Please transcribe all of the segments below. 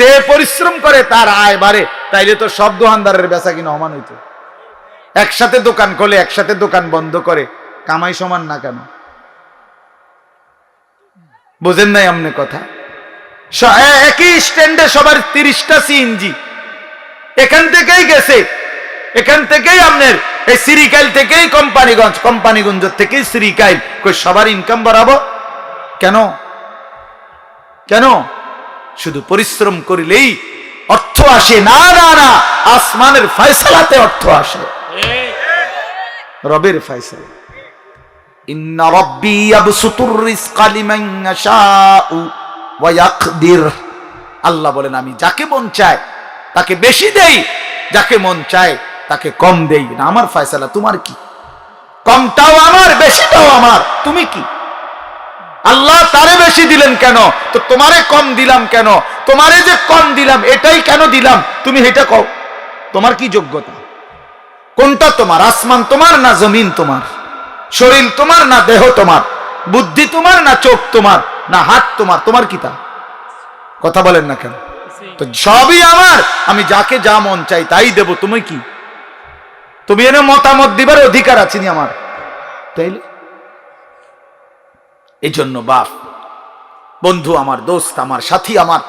যে পরিশ্রম করে তার আয় বাড়ে, তাইলে তো সব দোকানদারের বেচা কিনা অমান হইতো। একসাথে দোকান খোলে, একসাথে দোকান বন্ধ করে, কামাই সমান না কেন? বুঝেন নাই আমনে কথা? একই স্ট্যান্ডে সবার তিরিশটা সিএনজি এখান থেকেই গেছে। এখান থেকেই আপনার এই সিরিকাইল থেকেই কোম্পানিগঞ্জ কোম্পানিগঞ্জ থেকেই সিরিকাইল কই সবার ইনকাম বাড়াবো? কেন? কেন? শুধু পরিশ্রম করিলেই অর্থ আসে। না না না, আসমানের ফয়সালাতে অর্থ আসে। রবের ফয়সালা। ইন্না রব্বি ইয়াবসুতুর রিজকা লিমান ইয়াশাউ ওয়া ইয়াকদির। আল্লাহ বলেন, আমি যাকে মন চায় তাকে বেশি দেই, যাকে মন চায় তাকে কম দেই। না, আমার ফয়সালা তোমার কি? কমটাও আমার, বেশিটাও আমার। তুমি কি? আল্লাহ তারে বেশি দিলেন কেন? তো তোমারে কম দিলাম কেন? তোমারে যে কম দিলাম, এটাই কেন দিলাম? তুমি এটা কও। তোমার কি যোগ্যতা? কোনটা তোমার? আসমান তোমার না জমিন তোমার? শরীর তোমার না দেহ তোমার? বুদ্ধি তোমার না চোখ তোমার? না হাত তোমার? তোমার কি তা? কথা বলেন না কেন? তো সবই আমার। আমি যাকে যা মন চাই তাই দেব। তুমি কি? তুমি এনে মতামত দিবার অধিকার আছে আমার। তাইলে? এই জন্য বাপ, বন্ধু আমার, দোস্ত আমার, সাথী আমার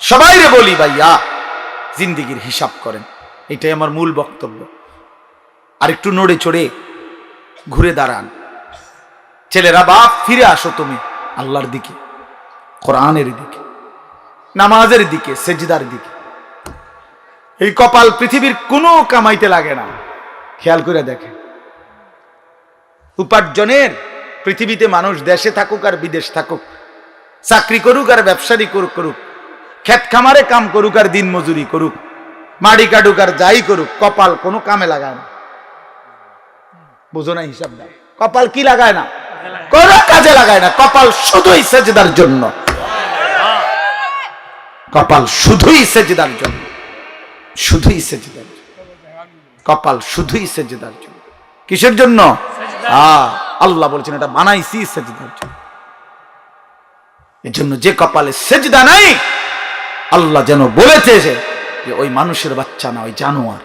সবাই রে বলি ভাইয়া, জিন্দিগির হিসাব করেন। এটাই আমার মূল বক্তব্য। আর একটু নড়ে চড়ে ঘুরে দাঁড়ান। ছেলেরা, বাপ, ফিরে আসো তুমি আল্লাহর দিকে, কোরআনের দিকে, নামাজের দিকে, সেজদার দিকে। এই কপাল পৃথিবীর কোনো কামাইতে লাগে না। খেয়াল করে দেখে উপার্জনের পৃথিবীতে মানুষ দেশে থাকুক আর বিদেশ থাকুক চাকরি করুক আর ব্যবসায়ী করুক করুক ক্ষেত খামারে কাম করুক আর দিন মজুরি করুক মাড়ি কাটুক আর যাই করুক কপাল কোনো কামে লাগায় না। বুঝো না হিসাব না কপাল কি লাগায় না? কোন কাজে লাগায় না কপাল শুধুই সেজদার জন্য। কপাল শুধুই সেজদার জন্য শুধুই সেজদার জন্য। কপাল শুধুই সেজদার জন্য। কিসের জন্য? আহ, আল্লাহ বলছেন, এটা বানাইছি সেজদার জন্য। এর জন্য যে কপালে সেজদা নাই, আল্লাহ যেন বলেছে যে, ওই মানুষের বাচ্চা না, ওই জানোয়ার।